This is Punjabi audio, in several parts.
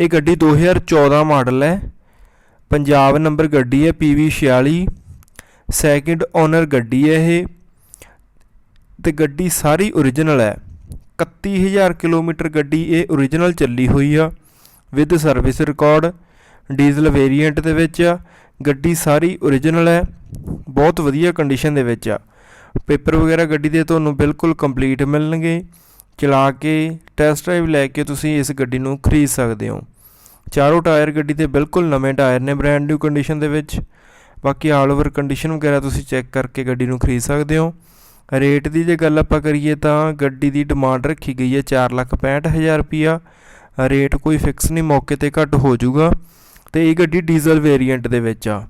ਇਹ ਗੱਡੀ 2014 ਮਾਡਲ ਹੈ। ਪੰਜਾਬ ਨੰਬਰ ਗੱਡੀ ਹੈ PV46 ਸੈਕਿੰਡ ਓਨਰ ਗੱਡੀ ਹੈ ਇਹ। ਤੇ ਗੱਡੀ ਸਾਰੀ ਓਰੀਜਨਲ ਹੈ। 31000 ਕਿਲੋਮੀਟਰ ਗੱਡੀ ਇਹ ਓਰੀਜਨਲ ਚੱਲੀ ਹੋਈ ਆ with service record diesel variant ਦੇ ਵਿੱਚ ਆ। ਗੱਡੀ ਸਾਰੀ ਓਰੀਜਨਲ ਹੈ, ਬਹੁਤ ਵਧੀਆ ਕੰਡੀਸ਼ਨ ਦੇ ਵਿੱਚ ਆ। ਪੇਪਰ ਵਗੈਰਾ ਗੱਡੀ ਦੇ ਤੁਹਾਨੂੰ ਬਿਲਕੁਲ ਕੰਪਲੀਟ ਮਿਲਣਗੇ। ਚਲਾ ਕੇ ਟੈਸਟ ਡਰਾਈਵ ਲੈ ਕੇ ਤੁਸੀਂ ਇਸ ਗੱਡੀ ਨੂੰ ਖਰੀਦ ਸਕਦੇ ਹੋ। ਚਾਰੋਂ ਟਾਇਰ ਗੱਡੀ ਦੇ ਬਿਲਕੁਲ ਨਵੇਂ ਟਾਇਰ ਨੇ ਬ੍ਰੈਂਡ ਨਿਊ ਕੰਡੀਸ਼ਨ ਦੇ ਵਿੱਚ। ਬਾਕੀ ਆਲ ਓਵਰ ਕੰਡੀਸ਼ਨ ਵਗੈਰਾ ਤੁਸੀਂ ਚੈੱਕ ਕਰਕੇ ਗੱਡੀ ਨੂੰ ਖਰੀਦ ਸਕਦੇ ਹੋ। ਰੇਟ ਦੀ ਜੇ ਗੱਲ ਆਪਾਂ ਕਰੀਏ ਤਾਂ ਗੱਡੀ ਦੀ ਡਿਮਾਂਡ ਰੱਖੀ ਗਈ ਹੈ 465000 ਰੁਪਿਆ ਰੇਟ ਕੋਈ ਫਿਕਸ ਨਹੀਂ, ਮੌਕੇ ਤੇ ਘੱਟ ਹੋ ਜਾਊਗਾ। ਤੇ ਇਹ ਗੱਡੀ ਡੀਜ਼ਲ ਵੇਰੀਐਂਟ ਦੇ ਵਿੱਚ ਆ।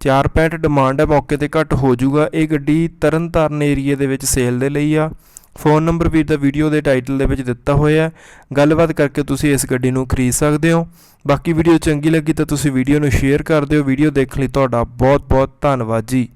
465 ਡਿਮਾਂਡ ਹੈ, ਮੌਕੇ ਤੇ ਘੱਟ ਹੋ ਜਾਊਗਾ। ਇਹ ਗੱਡੀ ਤਰਨਤਾਰਨ ਏਰੀਆ ਦੇ ਵਿੱਚ ਸੇਲ ਦੇ ਲਈ ਆ। ਫੋਨ ਨੰਬਰ ਵੀ ਦਾ ਵੀਡੀਓ ਦੇ ਟਾਈਟਲ ਦੇ ਵਿੱਚ ਦਿੱਤਾ ਹੋਇਆ ਹੈ। ਗੱਲਬਾਤ ਕਰਕੇ ਤੁਸੀਂ ਇਸ ਗੱਡੀ ਨੂੰ ਖਰੀਦ ਸਕਦੇ ਹੋ। ਬਾਕੀ ਵੀਡੀਓ ਚੰਗੀ ਲੱਗੀ ਤਾਂ ਤੁਸੀਂ ਵੀਡੀਓ ਨੂੰ ਸ਼ੇਅਰ ਕਰ ਦਿਓ। ਵੀਡੀਓ ਦੇਖਣ ਲਈ ਤੁਹਾਡਾ ਬਹੁਤ ਬਹੁਤ ਧੰਨਵਾਦ ਜੀ।